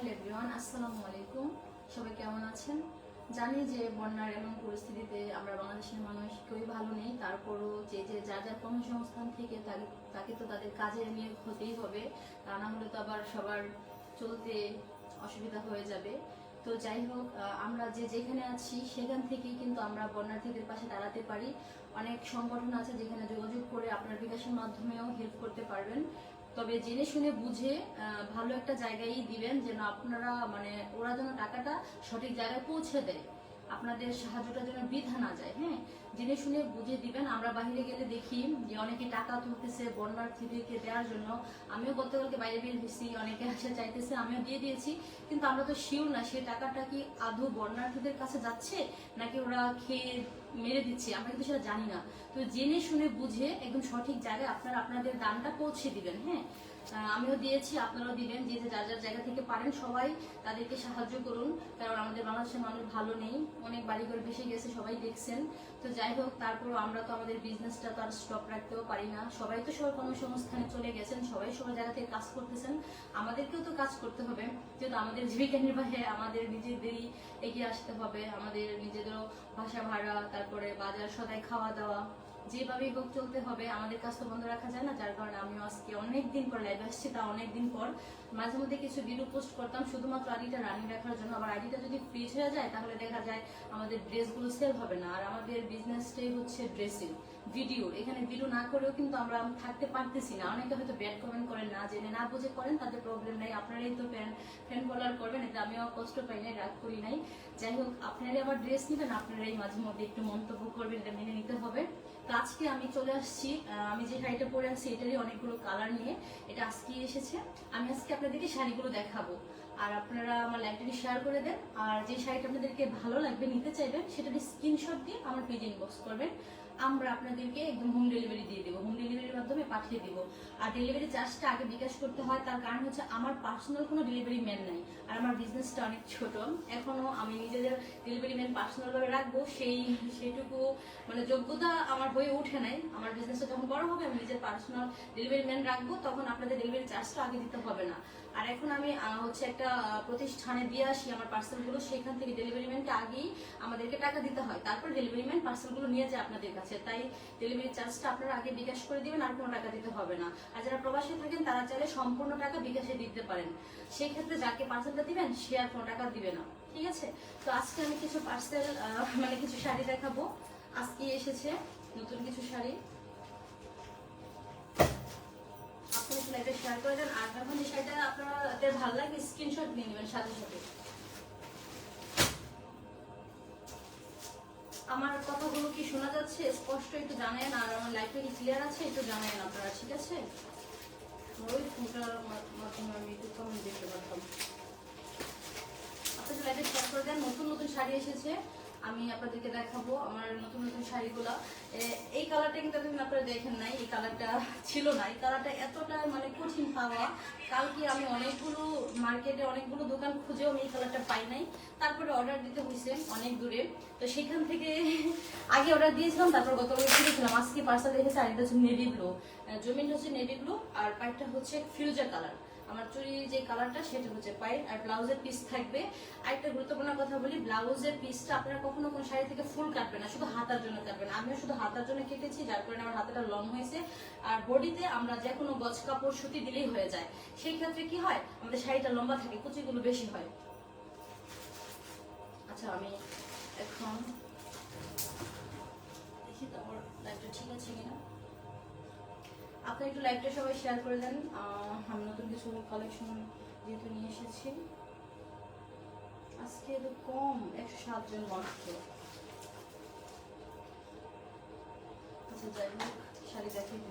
Hello everyone, আসসালামু আলাইকুম। সবাই কেমন আছেন? জানি যে বন্যার এমন পরিস্থিতিতে আমরা বাংলাদেশের মানুষ কেউই ভালো নেই, তারপরও যে যে যার যার কর্মসংস্থান থেকে তাকে- তো তাদের কাজে নিয়োগ হতেই হবে, তা না হলে তো আবার সবার চলতে অসুবিধা হয়ে যাবে। তো যাই হোক আমরা যে যেখানে আছি সেখান থেকেই কিন্তু আমরা বন্যার্থীদের পাশে দাঁড়াতে পারি। অনেক সংগঠন আছে যেখানে যোগাযোগ করে আপনার বিকাশের মাধ্যমেও হেল্প করতে পারবেন। তবে জেনে শুনে বুঝে ভালো একটা জায়গায় দিবেন যেন আপনারা মানে ওরা যেন টাকাটা সঠিক জায়গায় পৌঁছে দেয়, আপনাদের সাহায্যটা যেন বৃথা না যায় হ্যাঁ? জেনে শুনে বুঝে দিবেন। আমরা বাইরে গেলে দেখি যে অনেকে টাকা তুলতেছে, বন্যার্থীদেরকে দেওয়ার জন্য। আমিও গতকালকে বাইরে বের হয়েছি, অনেকে আসে চাইতেছে, আমিও দিয়ে দিয়েছি। কিন্তু আমরা তো শিওর না সেই টাকাটা কি আদৌ বন্যার্থীদের কাছে যাচ্ছে? নাকি ওরা খেয়ে মেরে দিচ্ছে আমরা কিন্তু সেটা জানি না। তো জেনে শুনে বুঝে একদম সঠিক জায়গায় আপনারা আপনাদের দানটা পৌঁছে দিবেন হ্যাঁ? আমিও দিয়েছি, আপনারাও দিবেন, যে যার যার জায়গা থেকে পারেন সবাই তাদেরকে সাহায্য করুন, কারণ আমাদের বাংলাদেশের মানুষ ভালো নেই, অনেক বাড়িঘর ভেসে গেছে, সবাই দেখছেন। তো যাই হোক, তারপরও আমরা তো আমাদের বিজনেসটা তো আর স্টপ রাখতেও পারি না। সবাই তো সবার কর্মসংস্থানে চলে গেছেন, সবাই সবার জায়গা থেকে কাজ করতেছেন, আমাদেরকেও তো কাজ করতে হবে, যেহেতু আমাদের জীবিকা নির্বাহে আমাদের নিজেদেরই এগিয়ে আসতে হবে, আমাদের নিজেদেরও ভাষা ভাড়া তারপরে বাজার, সদাই খাওয়া দাওয়া যেভাবেই হোক চলতে হবে। আমাদের কাজ তো বন্ধ রাখা যায় না, যার কারণে আমিও আজকে অনেকদিন পর লাইভ আসছি, তা অনেক দিন পর মাঝে মধ্যে কিছু ভিডিও পোস্ট করতাম। শুধুমাত্র আইডিটা রানিং রাখার জন্য। আবার আইডিটা যদি ফ্রিজ হয়ে যায়, তাহলে দেখা যায় আমাদের ড্রেসগুলো সেল হবে না। আর আমাদের বিজনেসটাই হচ্ছে ড্রেসিং ভিডিও, এখানে ভিডিও না করেও কিন্তু আমরা থাকতে পারতেছি না। অনেকে হয়তো ব্যাড কমেন্ট করেন না, জেনে না বুঝে করেন তাদের প্রবলেম নাই। আপনারাই তো ফ্যান ফ্যান ফলোয়ার করবেন, এতে আমিও কষ্ট পাই নাই, রাগ করি নাই। যাই হোক, আপনারাই আবার ড্রেস নেবেন, আপনারাই মাঝে মধ্যে একটু মন্তব্য করবেন, এটা মেনে নিতে হবে। তো আজকে আমি চলে আসছি আমি যে শাড়িটা পরে আছি, এটারই অনেকগুলো কালার নিয়ে। এটা আজকে এসেছে। আমি আজকে আপনাদেরকে শাড়িগুলো দেখাবো। আর আপনারা আমার লাইভটি শেয়ার করে দেন। আর যে শাড়িটা আপনাদেরকে ভালো লাগবে, নিতে চাইবেন সেটা স্ক্রিনশট দিয়ে আমার পেজে ইনবক্স করবেন। আমরা আপনাদেরকে একদম হোম ডেলিভারি দিয়ে দেবো। হোম ডেলিভারির মাধ্যমে পাঠিয়ে দেবো। আর ডেলিভারি চার্জটা আগে বিকাশ করতে হয়, তার কারণ হচ্ছে আমার পার্সোনাল কোনো ডেলিভারি ম্যান নাই। আর আমার বিজনেসটা অনেক ছোট। এখনও আমি নিজেদের ডেলিভারি ম্যান পার্সোনালভাবে রাখব। সেই সেটুকু মানে যোগ্যতা আমার হয়ে ওঠে নাই। আমার বিজনেসটা যখন বড় হবে, আমি নিজের পার্সোনাল ডেলিভারি ম্যান রাখব, তখন আপনাদের ডেলিভারি চার্জটা আগে দিতে হবে না। আর এখন আমি হচ্ছে একটা প্রতিষ্ঠানে দিয়ে আসি আমার পার্সেলগুলো সেখান থেকে ডেলিভারি ম্যানকে আগেই আমাদেরকে টাকা দিতে হয়। তারপর ডেলিভারি ম্যান পার্সেলগুলো নিয়ে যায় আপনাদের কাছে। তাই ডেলিভারি চার্জটা আপনারা আগে বিকাশ করে দিবেন, আর কোনো টাকা দিতে হবে না। আর যারা প্রবাসী থাকেন, তারা চাইলে সম্পূর্ণ টাকা বিকাশে দিতে পারেন। সেই ক্ষেত্রে যাকে পার্সেলটা দিবেন, সে আর কোনো টাকা দিবে না। ঠিক আছে? তো আজকে আমি কিছু পার্সেল মানে কিছু শাড়ি দেখাবো। আজকে এসেছে নতুন কিছু শাড়ি। আমার কথাগুলো কি শোনা যাচ্ছে? স্পষ্ট একটু জানায়েন। আর আমার লাইফে কি ক্লিয়ার আছে? একটু জানায়েন আপনারা, ঠিক আছে? ওই ফোনটার মাধ্যমে আমি একটু কমেন্ট দেখতে পারতাম। আপনাদের লাইভে শেয়ার করে দেন। নতুন নতুন শাড়ি এসেছে। আমি আপনাদেরকে দেখাবো আমার নতুন নতুন শাড়িগুলো। এই কালারটা কিন্তু আপনি আপনারা দেখেন নাই, এই কালারটা ছিল না। এই কালারটা এতটা মানে কঠিন পাওয়া। কালকে আমি অনেকগুলো মার্কেটে অনেকগুলো দোকান খুঁজেও আমি এই কালারটা পাই নাই। তারপরে অর্ডার দিতে হয়েছে অনেক দূরে। তো সেখান থেকে আগে অর্ডার দিয়েছিলাম, তারপর গতকাল কিনেছিলাম। আজকে পার্সেল দেখেছি এটা হচ্ছে নেভি ব্লু জমিন হচ্ছে নেভি ব্লু আর পাইপটা হচ্ছে ফিউজার কালার আমার চুরি যে কালারটা সেটা হচ্ছে পাইপ আর ব্লাউজের পিস থাকবে। আর একটা গুরুত্বপূর্ণ কথা বলি ব্লাউজের পিসটা আপনারা কখনো কোনো শাড়ি থেকে ফুল কাটবে না, শুধু হাতার জন্য কাটবেন আমিও শুধু হাতার জন্য কেটেছি, যার কারণে আমার হাতাটা লং হয়েছে। আর বডিতে আমরা যে কোনো গজ, কাপড়, সুতি দিলেই হয়ে যায়। সেই ক্ষেত্রে কি হয়, আমাদের শাড়িটা লম্বা থাকে, কুচিগুলো বেশি হয়। আচ্ছা আমি এখন দেখি তারপর ঠিক আছে কিনা। আপনি একটু লাইভটা সবাই শেয়ার করে দেন। আমি নতুন কিছু কালেকশন যেহেতু নিয়ে এসেছি। আজকে তো কম, একশো সাতজন মাত্র আচ্ছা যাই হোক, শাড়ি দেখাইতে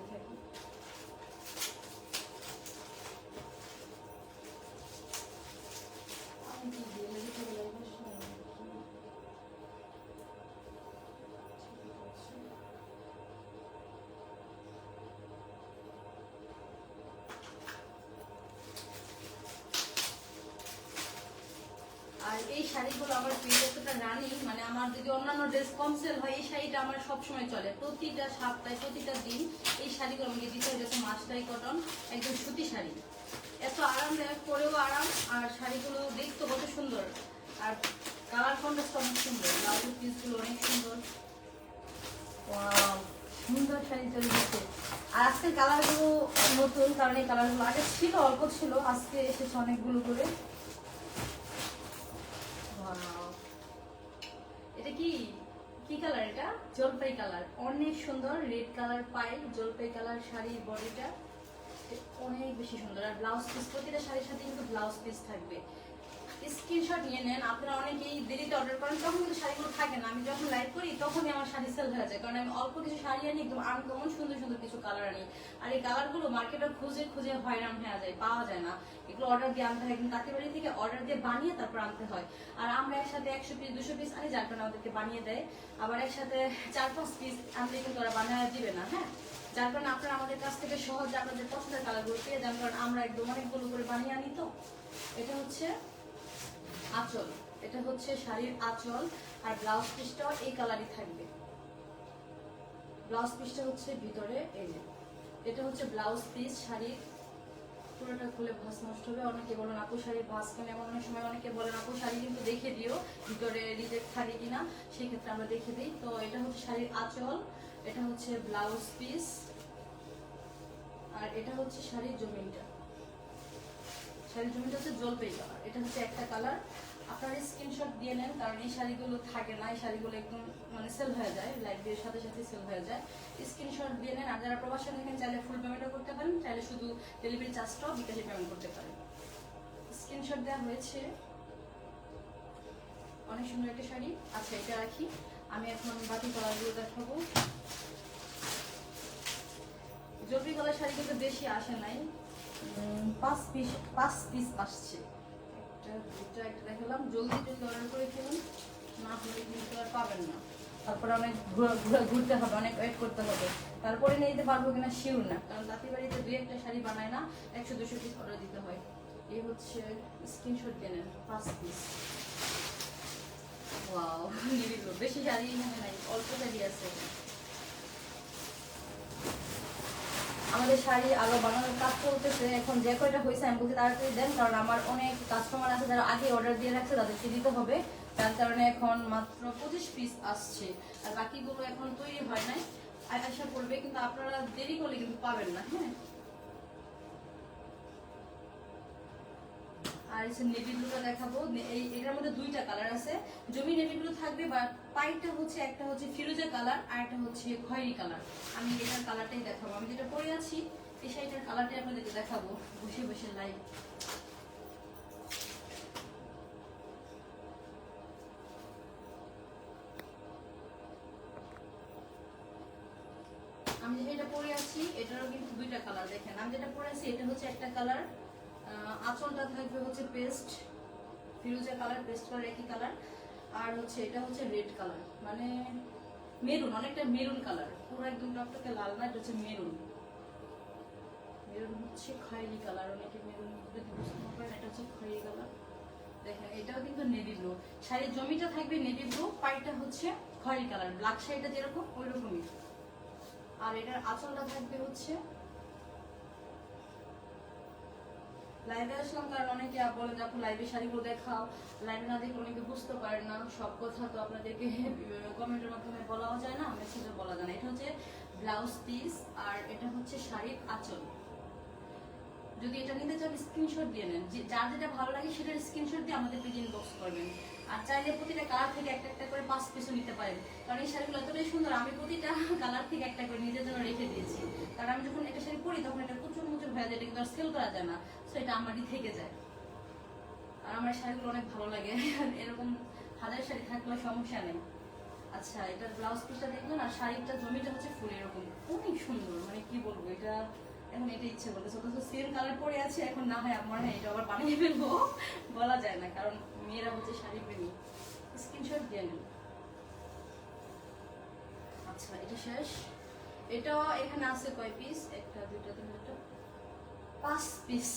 শাড়িগুলো আমার প্রিয় একটা রানি মানে আমার যদি অন্যান্য ড্রেস কম সেল হয়, এই শাড়িটা আমার সব সময় চলে। প্রতিটা সপ্তাহে, প্রতিটা দিন এই শাড়িগুলো আমাকে দিতে হয় যাতে মাছটাই কটন একদম সুতি শাড়ি। এত আরামদায়ক, পরেও আরাম, আর শাড়িগুলো দেখতে কত সুন্দর। আর কালার কন্ট্রাস্ট অনেক সুন্দর ব্লাউজের পিসগুলো অনেক সুন্দর। সুন্দর শাড়ি চলে গেছে। আর আজকের কালারগুলো নতুন, কারণ এই কালারগুলো আগে ছিল, অল্প ছিল, আজকে এসেছে অনেকগুলো করে। জলপাই কালার, অনেক সুন্দর রেড কালার পায়ে জলপাই কালার শাড়ির বডিটা। অনেক বেশি সুন্দর। আর ব্লাউজ পিস প্রতিটা শাড়ির সাথে কিন্তু ব্লাউজ পিস থাকবে। স্ক্রিনশট নিয়ে নেন, আপনারা অনেকেই দেরিতে অর্ডার করেন, তখন কিন্তু শাড়িগুলো থাকে না। আমি যখন লাইভ করি, তখনই আমার শাড়ি সেল হয়ে যায়, কারণ আমি অল্প কিছু শাড়ি আনি, একদম আনকমন সুন্দর সুন্দর কিছু কালার আনি। আর এই কালারগুলো মার্কেটে খুঁজে খুঁজে হয়রান হয়ে যায়, পাওয়া যায় না। এগুলো অর্ডার দিয়ে আনতে হয়, কিন্তু তাঁতি বাড়ি থেকে অর্ডার দিয়ে বানিয়ে তারপর আনতে হয়। আর আমরা একসাথে একশো পিস দুশো পিস আনি, যার কারণে আমাদেরকে বানিয়ে দেয়। আবার একসাথে চার পাঁচ পিস আনলে কিন্তু ওরা বানিয়ে দিবে না হ্যাঁ? যার কারণে আপনারা আমাদের কাছ থেকে সহজে আপনাদের পছন্দের কালারগুলো পেয়ে যান, কারণ আমরা একদম অনেকগুলো করে বানিয়ে আনি তো। এটা হচ্ছে আঁচল। এটা হচ্ছে শাড়ির আঁচল আর ব্লাউজ পিসটাও এই কালারই থাকবে। ব্লাউজ পিসটা হচ্ছে ভিতরে, এই যে। এটা হচ্ছে ব্লাউজ পিস শাড়ির পুরোটা খুলে ভাঁজ নষ্ট হবে। অনেকে বলেন, আপু, শাড়ির ভাঁজ কেন? এমন অনেক সময় অনেকে বলেন, আপু, শাড়ি কিন্তু দেখে দিও, ভিতরে রিজেক্ট থাকে কিনা? সেই ক্ষেত্রে আমরা দেখে দিই। তো এটা হচ্ছে শাড়ির আঁচল, এটা হচ্ছে ব্লাউজ পিস, আর এটা হচ্ছে শাড়ির জমিনটা। শাড়ির জমিটা হচ্ছে জলপাই কালার এটা হচ্ছে একটা কালার আপনারা স্ক্রিনশট দিয়ে নেন, কারণ এই শাড়িগুলো থাকে না। এই শাড়িগুলো একদম মানে সেল হয়ে যায় লাইট বিয়ের সাথে সাথে সেল হয়ে যায়। স্ক্রিনশট দিয়ে নেন। আর যারা প্রবাসী দেখেন চাইলে ফুল পেমেন্টও করতে পারেন, চাইলে শুধু ডেলিভারি চার্জটাও বিকাশে পেমেন্ট করতে পারেন। স্ক্রিনশট দেওয়া হয়েছে। অনেক সুন্দর একটা শাড়ি। আচ্ছা এটা রাখি। আমি এখন বাকি কালারগুলো দেখাবো। জলপাই কালার শাড়ি কিন্তু বেশি আসে নাই। ঘুরতে হবে, অনেক ওয়েট করতে হবে। তারপরে নিয়ে যেতে পারব কিনা শিওর না। কারণ দাঁতি দুই একটা শাড়ি বানায় না, একশো, দুশো পিস অর্ডার দিতে হয়। এই হচ্ছে স্ক্রিনশট দিয়ে নেন পাঁচ পিস বেশি শাড়ি এখানে নাই, অল্প শাড়ি আছে। আমাদের শাড়ি আরও বানানোর কাজ চলতেছে। এখন যে কয়টা হয়েছে আমি বলছি তাড়াতাড়ি দেন, কারণ আমার অনেক কাস্টমার আছে যারা আগে অর্ডার দিয়ে রাখছে তাদেরকে দিতে হবে। তার কারণে এখন মাত্র পঁচিশ পিস আসছে। আর বাকিগুলো এখন তৈরি হয় নাই। আর আশা করবে, কিন্তু আপনারা দেরি করলে কিন্তু পাবেন না হ্যাঁ? আর এসে নেভি ব্লুটা দেখাবো। এই, এটার মধ্যে দুইটা কালার আছে। জমি নেভি ব্লু থাকবে বা পাইটা হচ্ছে একটা হচ্ছে ফিরোজা কালার আর একটা হচ্ছে খয়েরি কালার। আমি এটার কালারটাই দেখাবো। আমি যেটা পরে আছি, এই শাড়িটার কালারটাই আপনাদেরকে দেখাবো। বসে বসে লাইভ আমি যেটা পরে আছি, এটারও কিন্তু দুইটা কালার দেখেন। আমি যেটা পরে আছি, এটা হচ্ছে একটা কালার। আঁচলটা থাকবে হচ্ছে পেস্ট। ফিরোজা কালার, পেস্ট কালার, একই কালার। আর হচ্ছে এটা হচ্ছে রেড কালার মানে মেরুন অনেকটা মেরুন কালার পুরো একদম টকটকে লাল না এটা হচ্ছে মেরুন মেরুন হচ্ছে খয়েরি কালার অনেকে মেরুন যদি বুঝতে পারেন এটা হচ্ছে খয়েরি কালার দেখেন, এটাও কিন্তু নেভি ব্লু শাড়ির জমিটা থাকবে নেভি ব্লু পাইটা হচ্ছে খয়েরি কালার ব্ল্যাক শাড়িটা যেরকম ওই রকমই আর এটার আঁচলটা থাকবে হচ্ছে লাইভে আসলাম কারণ অনেকে বলেন যে, আপু লাইভে শাড়িগুলো দেখাও। লাইভে না দেখলে অনেকে বুঝতে পারেন না। সব কথা তো আপনাদেরকে কমেন্টের মাধ্যমে বলাও যায় না মেসেজে বলা যায় না। এটা হচ্ছে ব্লাউজ পিস আর এটা হচ্ছে শাড়ির আঁচল। যদি এটা নিতে চান স্ক্রিনশট দিয়ে নেন। যার যেটা ভালো লাগে সেটার স্ক্রিনশট দিয়ে আমাদের পেজে ইনবক্স করবেন। আর চাইলে প্রতিটা কালার থেকে একটা একটা করে পাঁচ পিসও নিতে পারেন। কারণ এই শাড়িগুলো এতটাই সুন্দর, আমি প্রতিটা কালার থেকে একটা করে নিজের জন্য রেখে দিয়েছি। কারণ আমি যখন একটা শাড়ি পরি, তখন এটা প্রচুর মুচুর হয়ে যায়, এটা কিন্তু আর সেল করা যায় না। এটা আমারই থেকে যায়। আর আমার শাড়িগুলো অনেক ভালো লাগে। এরকম হাজার শাড়ি থাকলে সমস্যা নেই। আচ্ছা এটার ব্লাউজ পিসটা দেখবেন আর শাড়িটা, জমিটা হচ্ছে ফুল, এরকম। অনেক সুন্দর মানে কি বলব, এটা এখন এটা ইচ্ছে করতেছে অথচ সেম কালার পরে আছে, এখন না হয় আমার হ্যাঁ এটা আবার বানিয়ে ফেলব। বলা যায় না, কারণ মেয়েরা হচ্ছে শাড়ি প্রেমী। স্ক্রিনশট দিয়ে নেন। আচ্ছা এটা শেষ। এটাও এখানে আছে কয় পিস একটা, দুইটা, তিনটা পাঁচ পিস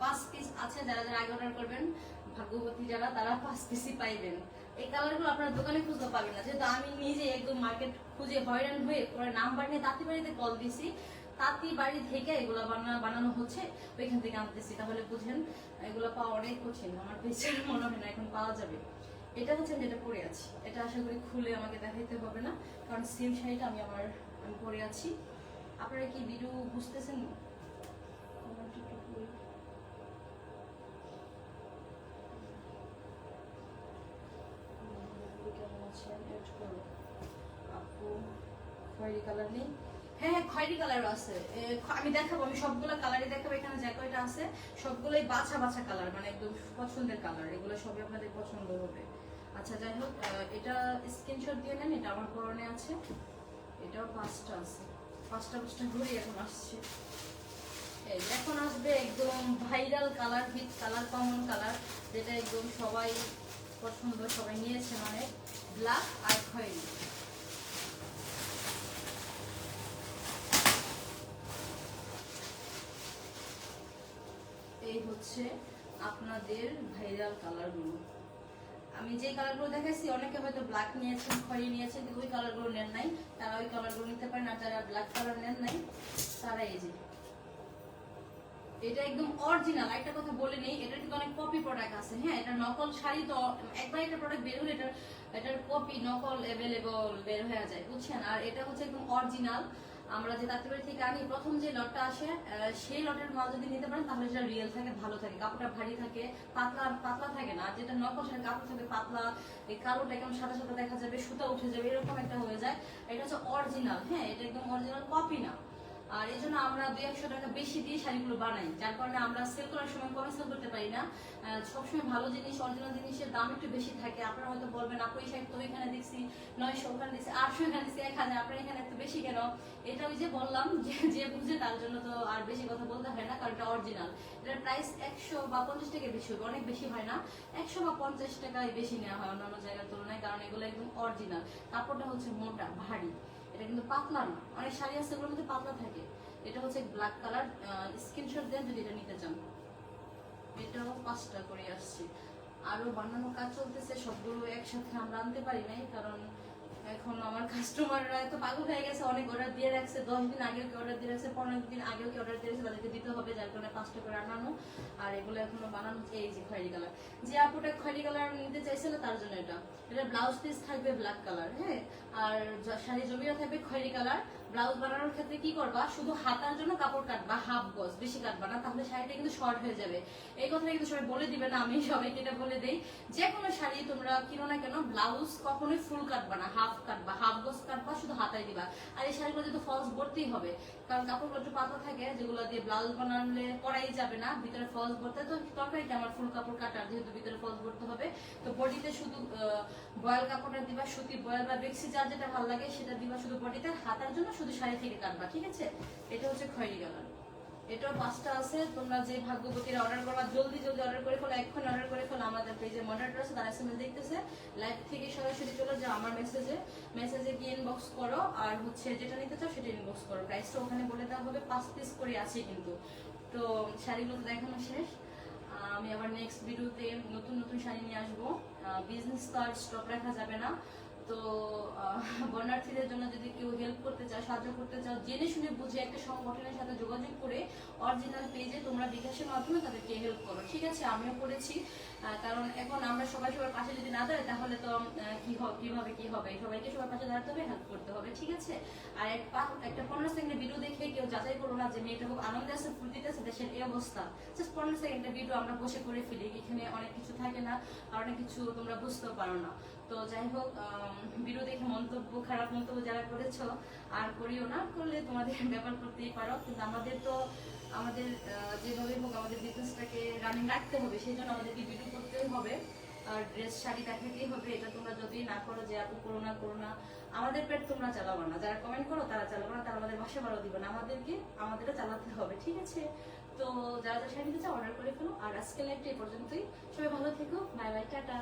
পাঁচ পিস আছে, যারা যারা আগে অর্ডার করবেন, ভাগ্যবতী যারা, তারা পাঁচ পিসই পাইবেন। এই কালারগুলো আপনার দোকানে খুঁজতে পাবেন না। যেহেতু আমি নিজে একদম মার্কেট খুঁজে হয়রান হয়ে পরে নাম্বার নিয়ে তাঁতি বাড়িতে কল দিছি। তাঁতি বাড়ি থেকে এগুলো বানা, বানানো হচ্ছে, ওইখান থেকে আনতেছি। তাহলে বুঝেন, এগুলো পাওয়া অনেক কঠিন। আমার পেছনে মনে হয় না, এখন পাওয়া যাবে। এটা হচ্ছে যেটা পরে আছি। এটা আশা করি খুলে আমাকে দেখাইতে হবে না। কারণ সেম শাড়িটা আমি আমার, আমি পরে আছি। আপনারা কি ভিডিও বুঝতেছেন? খয়েরি কালার নেই। হ্যাঁ হ্যাঁ খয়েরি কালারও আছে। আমি দেখাবো, আমি সবগুলো কালারই দেখাবো। এখানে যা কয়টা আছে, সবগুলোই বাছা বাছা কালার মানে একদম পছন্দের কালার। এগুলো সবই আপনাদের পছন্দ হবে। আচ্ছা যাই হোক এটা স্ক্রিনশট দিয়ে নেন, এটা আমার পরনে আছে। এটাও পাঁচটা আছে। পাঁচটা পাঁচটা ঘুরে এখন আসছে। এখন আসবে একদম viral colour hit colour common colour যেটা একদম সবাই পছন্দ, সবাই নিয়েছে মানে ব্ল্যাক আর খয়েরি। এই হচ্ছে আপনাদের ভাইরাল কালারগুলো আমি যে কালারগুলো দেখাইছি, অনেকে হয়তো ব্ল্যাক নিয়েছেন, খয়েরি নিয়েছেন, কিন্তু ওই কালারগুলো নেন নাই। তারা ওই কালারগুলো নিতে পারেন, আর যারা ব্ল্যাক কালার নেন নাই, তারা এই যে, এটা একদম অরিজিনাল একটা কথা বলে নেই, এটা কিন্তু অনেক কপি প্রোডাক্ট আছে হ্যাঁ? এটা নকল শাড়ি তো একবার একটা প্রোডাক্ট বের হলে এটা এটার কপি নকল অ্যাভেলেবল বের হয়ে যায়, বুঝছেন? আর এটা হচ্ছে একদম অরিজিনাল আমরা যে তাঁতিবাড়ি থেকে আনি প্রথম যে লটটা আসে সেই লটের মাল যদি নিতে পারেন, তাহলে যেটা রিয়েল থাকে, ভালো থাকে। কাপড়টা ভারী থাকে, পাতলা পাতলা থাকে না। যেটা নকল, সেটা কাপড় থাকে পাতলা। এই কালোটা একদম সাদা সাদা দেখা যাবে, সুতা উঠে যাবে, এরকম একটা হয়ে যায়। এটা হচ্ছে অরিজিনাল হ্যাঁ এটা একদম অরিজিনাল কপি না। আর এই জন্য আমরা দুই একশো টাকা বেশি দিয়ে শাড়িগুলো বানাই। যার কারণে আমরা সেল করার সময় কমে সেল করতে পারি না। সবসময় ভালো জিনিস অরিজিনাল জিনিসের দাম একটু বেশি থাকে। আপনারা হয়তো বলবেন, আপু, এই শাড়ি তো এখানে দেখছি নয়শো ওখানে দেখছি আটশো এখানে দেখছি এক হাজার, আপনার এখানে এত বেশি কেন? এটা ওই যে বললাম, যে যে বুঝে তার জন্য তো আর বেশি কথা বলতে হয় না, কারণ এটা অরিজিনাল এটার প্রাইস একশো বা পঞ্চাশ টাকা বেশি হবে, অনেক বেশি হয় না। একশো বা পঞ্চাশ টাকায় বেশি নেওয়া হয় অন্যান্য জায়গার তুলনায়, কারণ এগুলো একদম অরিজিনাল কাপড়টা হচ্ছে মোটা, ভারী। এটা কিন্তু পাতলা না। অনেক শাড়ি আছে, এগুলোর মধ্যে পাতলা থাকে। এটা হচ্ছে ব্ল্যাক কালার স্ক্রিনশট দেন যদি এটা নিতে চান। এটাও পাঁচটা করে আসছে। আরও বানানো কাজ চলতেছে, সবগুলো একসাথে আমরা আনতে পারি নাই, কারণ এখন আমার কাস্টমাররা এত পাগল হয়ে গেছে, অনেক অর্ডার দিয়ে রাখছে, দশ দিন আগেও কি অর্ডার দিয়ে রাখছে, পনেরো দিন আগেও কি অর্ডার দিয়ে রাখছে, তাদেরকে দিতে হবে, যার কারণে পাঁচটা করে আনানো, আর এগুলো এখনও বানানো হচ্ছে, এই যে খয়েরি কালার যে আপুটা খয়েরি কালার নিতে চাইছিল, তার জন্য এটা। এটা ব্লাউজ পিস থাকবে ব্ল্যাক কালার হ্যাঁ? আর শাড়ি জমিরা থাকবে খয়েরি কালার ব্লাউজ বানানোর ক্ষেত্রে কি করবা? শুধু হাতার জন্য কাপড় কাটবা হাফ গজ বেশি কাটবা না, তাহলে শাড়িটা কিন্তু শর্ট হয়ে যাবে। এই কথাটা কিন্তু সবাই বলে দিবে না, আমি সবাইকে এটা বলে দেই। যে কোনো শাড়ি তোমরা কিনো না কেন, ব্লাউজ কখনোই ফুল কাটবা না হাফ কাটবা হাফ গজ কাটবা, শুধু হাতায় দিবা। আর এই শাড়িগুলো কিন্তু ফলস ভরতেই হবে, কারণ কাপড়গুলো একটু পাতা থাকে, যেগুলো দিয়ে ব্লাউজ বানালে পরাই যাবে না, ভিতরে ফলস ভরতে, তো তরকারিটা আমার ফুল কাপড় কাটার যেহেতু ভিতরে ফলস ভরতে হবে, তো বডিতে শুধু বয়েল কাপড়টা দিবা সুতি বয়েল বা বেক্সি যার যেটা ভালো লাগে, সেটা দিবা শুধু বডিতে হাতার জন্য শুধু শাড়ি থেকে কাটবা, ঠিক আছে? এটা হচ্ছে খয়েরি কালার এটাও পাঁচটা আছে, তোমরা যে ভাগ্যবতীরা অর্ডার করবা, জলদি জলদি অর্ডার করে ফেলো এখন অর্ডার করে ফেলো। আমাদের পেজে মডারেটর আছে, তারা এসএমএস দেখতেছে। লাইভ থেকে সরাসরি চলে যাও আমার মেসেজে মেসেজে গিয়ে ইনবক্স করো, আর হচ্ছে যেটা নিতে চাও সেটা ইনবক্স করো। প্রাইসটা ওখানে বলে দেওয়া হবে, পাঁচ পিস করে আছে কিন্তু। তো শাড়িগুলো তো দেখানো শেষ। আমি আবার নেক্সট ভিডিওতে নতুন নতুন শাড়ি নিয়ে আসব। বিজনেস কার্ড স্টক রাখা যাবে না। তো বন্যার্থীদের জন্য যদি কেউ হেল্প করতে চাও সাহায্য করতে চাও জেনে শুনে বুঝে একটা সংগঠনের সাথে যোগাযোগ করে অরিজিনাল পেজে তোমরা বিকাশের মাধ্যমে তাদেরকে হেল্প করো। ঠিক আছে, আমিও করেছি কারণ এখন আমরা সবাই সবার পাশে যদি না দাঁড়াই তাহলে তো কি হবে কীভাবে কি হবে? সবাইকে সবার পাশে দাঁড়াতে হবে হেল্প করতে হবে, ঠিক আছে? আর এক একটা পনেরো সেকেন্ডের ভিডিও দেখে কেউ যাচাই করো না যে মেয়েটা খুব আনন্দে আছে ফুর্তিতে আছে, দেশের এই অবস্থা। জাস্ট পনেরো সেকেন্ডের ভিডিও আমরা বসে করে ফেলি, এখানে অনেক কিছু থাকে না, আর অনেক কিছু তোমরা বুঝতেও পারো না। তো যাই হোক দেখে মন্তব্য খারাপ মন্তব্য যারা করেছ, আর করিও না, করলে তোমাদের ব্যাপার করতেই পারো। কিন্তু আমাদের তো, আমাদের যেভাবে হোক আমাদের বিজনেসটাকে রানিং রাখতে হবে, সেই জন্য আমাদেরকে ভিডিও করতেই হবে। আর ড্রেস শাড়ি দেখাতেই হবে, এটা তোমরা যদি না করো যে আপু করো না করো না, আমাদের পেট তোমরা চালাবো না। যারা কমেন্ট করো, তারা চালাবো না, তারা আমাদের বাসা ভালো দিবে না। আমাদেরকে, আমাদেরও চালাতে হবে, ঠিক আছে? তো যারা যারা শাড়ি চাও অর্ডার করে ফেলো। আর আজকে লাইভটা এই পর্যন্তই। সবাই ভালো থেকো। Bye bye tata.